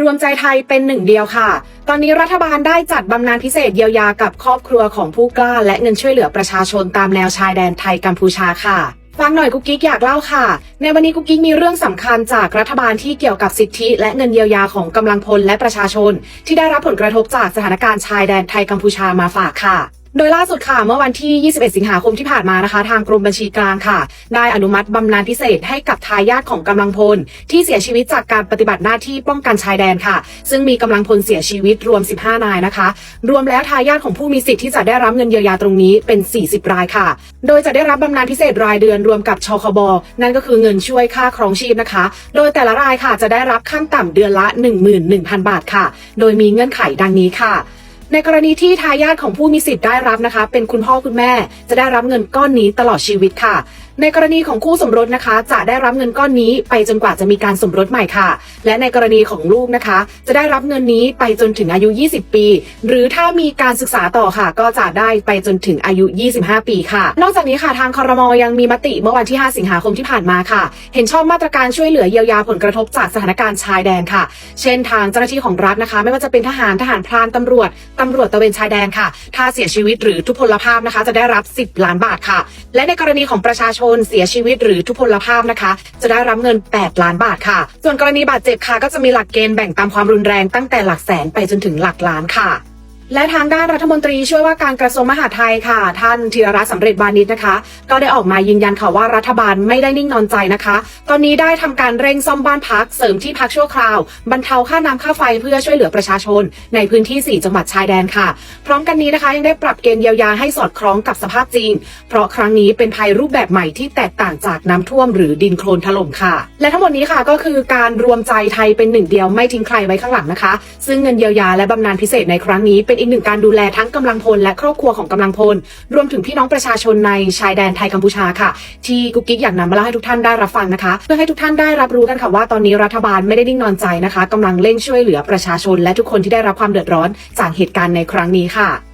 รวมใจไทยเป็นหนึ่งเดียวค่ะ ตอนนี้รัฐบาลได้จัดบำนาญพิเศษเยียวยากับครอบครัวของผู้กล้า และเงินช่วยเหลือประชาชนตามแนวชายแดนไทยกัมพูชาค่ะฟังหน่อยกุ๊กกิ๊กอยากเล่าค่ะ ในวันนี้กุ๊กกิ๊กมีเรื่องสำคัญจากรัฐบาลที่เกี่ยวกับสิทธิ และเงินเยียวยาของกำลังพลและประชาชน ที่ได้รับผลกระทบจากสถานการณ์ชายแดนไทยกัมพูชามาฝากค่ะ โดยล่าสุดค่ะเมื่อวันที่ 21 สิงหาคมที่ผ่านมานะคะ ทางกรมบัญชีกลางค่ะ ได้อนุมัติบำนาญพิเศษให้กับทายาทของกำลังพล ที่เสียชีวิตจากการปฏิบัติหน้าที่ป้องกันชายแดนค่ะ ซึ่งมีกำลังพลเสียชีวิตรวม 15 นายนะคะ รวมแล้วทายาทของผู้มีสิทธิ์ที่จะได้รับเงินเยียวยาตรงนี้เป็น 40 รายค่ะ โดยจะได้รับบำนาญพิเศษรายเดือนรวมกับชคบนั่นก็คือเงินช่วยค่าครองชีพนะคะ โดยแต่ละรายค่ะจะได้รับขั้นต่ำเดือนละ 11,000 บาทค่ะ โดยมีเงื่อนไขดังนี้ค่ะ ในกรณีที่ทายาทของผู้มีสิทธิ์ได้รับนะคะ เป็นคุณพ่อคุณแม่จะได้รับเงินก้อนนี้ตลอดชีวิตค่ะในกรณีของคู่สมรสนะคะ จะได้รับเงินก้อนนี้ไปจนกว่าจะมีการสมรสใหม่ค่ะ และในกรณีของลูกนะคะ จะได้รับเงินนี้ไปจนถึงอายุ 20 ปี หรือถ้ามีการศึกษาต่อค่ะ ก็จะได้ไปจนถึงอายุ 25 ปีค่ะ นอกจากนี้ค่ะทางครมอยังมีมติเมื่อวันที่ 5 สิงหาคมที่ผ่านมาค่ะ เห็นชอบมาตรการช่วยเหลือเยียวยาผลกระทบจากสถานการณ์ชายแดนค่ะ เช่นทางเจ้าหน้าที่ของรัฐนะคะ ไม่ว่าจะเป็นทหารทหารพรานตำรวจตำรวจตะเวนชายแดนค่ะ ถ้าเสียชีวิตหรือทุพพลภาพนะคะ จะได้รับ 10 ล้านบาทค่ะ และในกรณีของประชาชนเสียชีวิตหรือทุพพลภาพนะคะ จะได้รับเงิน 8 ล้านบาทค่ะ ส่วนกรณีบาดเจ็บค่ะก็จะมีหลักเกณฑ์แบ่งตามความรุนแรงตั้งแต่หลักแสนไปจนถึงหลักล้านค่ะ และทางด้านรัฐมนตรีช่วยว่าการกระทรวงมหาดไทยค่ะ ท่านธีรรัตน์สำเร็จวานิชนะคะ ก็ได้ออกมายืนยันค่ะว่ารัฐบาลไม่ได้นิ่งนอนใจนะคะ ตอนนี้ได้ทำการเร่งซ่อมบ้านพักเสริมที่พักชั่วคราว บรรเทาค่าน้ำค่าไฟเพื่อช่วยเหลือประชาชน ในพื้นที่ 4 จังหวัดชายแดนค่ะ พร้อมกันนี้นะคะ ยังได้ปรับเกณฑ์เยียวยาให้สอดคล้องกับสภาพจริง เพราะครั้งนี้เป็นภัยรูปแบบใหม่ที่แตกต่างจากน้ำท่วมหรือดินโคลนถล่มค่ะ และทั้งหมดนี้ค่ะก็คือการรวมใจไทยเป็นหนึ่งเดียวไม่ทิ้งใครไว้ข้างหลังนะคะ ซึ่งเงินเยียวยาและบำนาญพิเศษในครั้งนี้เป็นอีกหนึ่งการดูแลทั้งกำลังพลและครอบครัวของกำลังพล รวมถึงพี่น้องประชาชนในชายแดนไทยกัมพูชาค่ะ ที่กุ๊กกิ๊กอยากนำมาเล่าให้ทุกท่านได้รับฟังนะคะ เพื่อให้ทุกท่านได้รับรู้กันค่ะว่าตอนนี้รัฐบาลไม่ได้นิ่งนอนใจนะคะกำลังเร่งช่วยเหลือประชาชน และทุกคนที่ได้รับความเดือดร้อนจากเหตุการณ์ในครั้งนี้ค่ะ